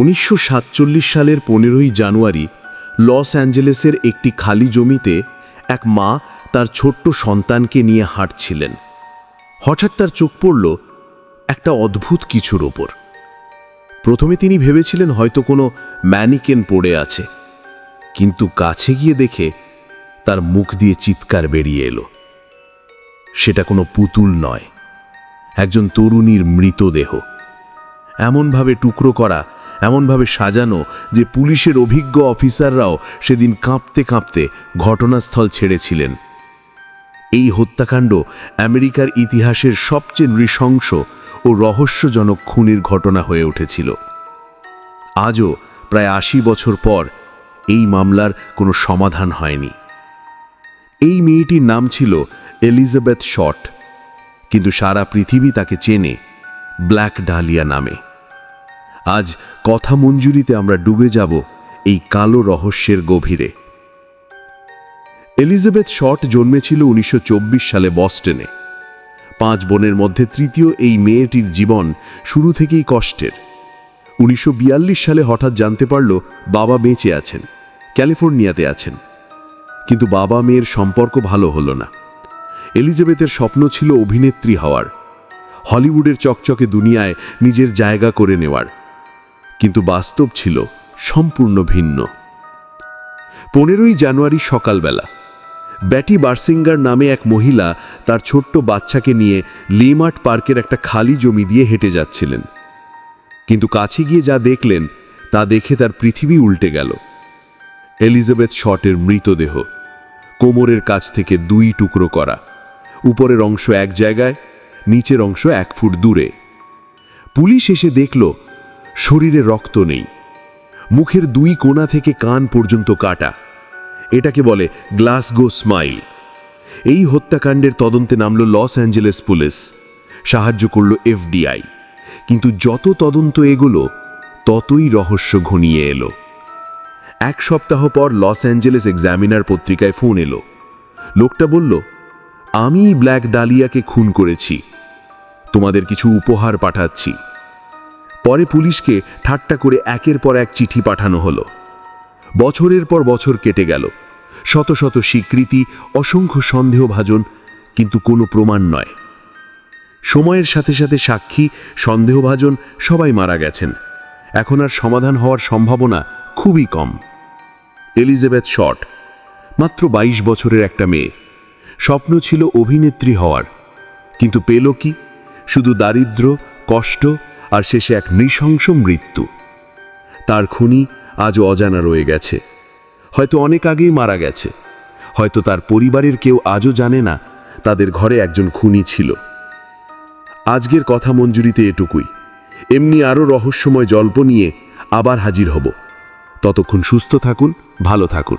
উনিশশো সাতচল্লিশ সালের পনেরোই জানুয়ারি লস অ্যাঞ্জেলেসের একটি খালি জমিতে এক মা তার ছোট্ট সন্তানকে নিয়ে হাঁটছিলেন। হঠাৎ তার চোখ পড়ল একটা অদ্ভুত কিছুর ওপর। প্রথমে তিনি ভেবেছিলেন হয়তো কোনো ম্যানিকেন পড়ে আছে, কিন্তু কাছে গিয়ে দেখে তার মুখ দিয়ে চিৎকার বেরিয়ে এলো। সেটা কোনো পুতুল নয়, একজন তরুণীর মৃতদেহ। এমনভাবে টুকরো করা এমনভাবে সাজানো যে পুলিশের অভিজ্ঞ অফিসাররাও সেদিন কাঁপতে কাঁপতে ঘটনাস্থল ছেড়েছিলেন। এই হত্যাকাণ্ড আমেরিকার ইতিহাসের সবচেয়ে নৃশংস ও রহস্যজনক খুনের ঘটনা হয়ে উঠেছিল। আজও প্রায় আশি বছর পর এই মামলার কোনো সমাধান হয়নি। এই মেয়েটির নাম ছিল এলিজাবেথ শট, কিন্তু সারা পৃথিবী তাকে চেনে ব্ল্যাক ডালিয়া নামে। আজ কথা মঞ্জুরিতে আমরা ডুবে যাব এই কালো রহস্যের গভীরে। এলিজাবেথ শট জন্মেছিল উনিশশো চব্বিশ সালে বস্টনে। পাঁচ বোনের মধ্যে তৃতীয় এই মেয়েটির জীবন শুরু থেকেই কষ্টের। উনিশশো বিয়াল্লিশ সালে হঠাৎ জানতে পারল বাবা বেঁচে আছেন, ক্যালিফোর্নিয়াতে আছেন। কিন্তু বাবা মেয়ের সম্পর্ক ভালো হলো না। এলিজাবেথের স্বপ্ন ছিল অভিনেত্রী হওয়ার। হলিউডের চকচকে দুনিয়ায় নিজের জায়গা করে নেওয়ার। কিন্তু বাস্তব ছিল সম্পূর্ণ ভিন্ন। পনেরোই জানুয়ারি সকালবেলা, ব্যাটি বার্সিঙ্গার নামে এক মহিলা তার ছোট্ট বাচ্চাকে নিয়ে লিমার্ট পার্কের একটা খালি জমি দিয়ে হেঁটে যাচ্ছিলেন। কিন্তু কাছে গিয়ে যা দেখলেন, তা দেখে তার পৃথিবী উল্টে গেল। এলিজাবেথ শটের মৃতদেহ, কোমরের কাছ থেকে দুই টুকরো করা, উপরের অংশ এক জায়গায়, নিচের অংশ এক ফুট দূরে। পুলিশ এসে দেখল শরীরে রক্ত নেই। মুখের দুই কোণা থেকে কান পর্যন্ত কাটা। এটাকে বলে গ্লাসগো স্মাইল। এই হত্যাকাণ্ডের তদন্তে নামল লস অ্যাঞ্জেলেস পুলিশ। সাহায্য করল এফডিআই। কিন্তু যত তদন্ত এগোলো, ততই রহস্য ঘনিয়ে এলো। এক সপ্তাহ পর লস অ্যাঞ্জেলেস এক্সামিনার পত্রিকায় ফোন এলো। লোকটা বলল আমি ব্ল্যাক ডালিয়াকে খুন করেছি। তোমাদের কিছু উপহার পাঠাচ্ছি। পরে পুলিশকে ঠাট্টা করে একের পর এক চিঠি পাঠানো হলো। বছরের পর বছর কেটে গেল। শত শত স্বীকৃতি, অসংখ্য সন্দেহভাজন, কিন্তু কোনো প্রমাণ নয়। সময়ের সাথে সাথে সাক্ষী, সন্দেহভাজন সবাই মারা গেছেন। এখন আর সমাধান হওয়ার সম্ভাবনা খুবই কম। এলিজাবেথ শট, মাত্র ২২ বছরের একটা মেয়ে। স্বপ্ন ছিল অভিনেত্রী হওয়ার, কিন্তু পেল কি? শুধু দারিদ্র, কষ্ট আর শেষে এক নৃশংস মৃত্যু। তার খুনি আজও অজানা রয়ে গেছে। হয়তো অনেক আগেই মারা গেছে। হয়তো তার পরিবারের কেউ আজও জানে না তাদের ঘরে একজন খুনি ছিল। আজকের কথা মঞ্জুরিতে এটুকুই। এমনি আরও রহস্যময় জল্প নিয়ে আবার হাজির হব। ততক্ষণ সুস্থ থাকুন, ভালো থাকুন।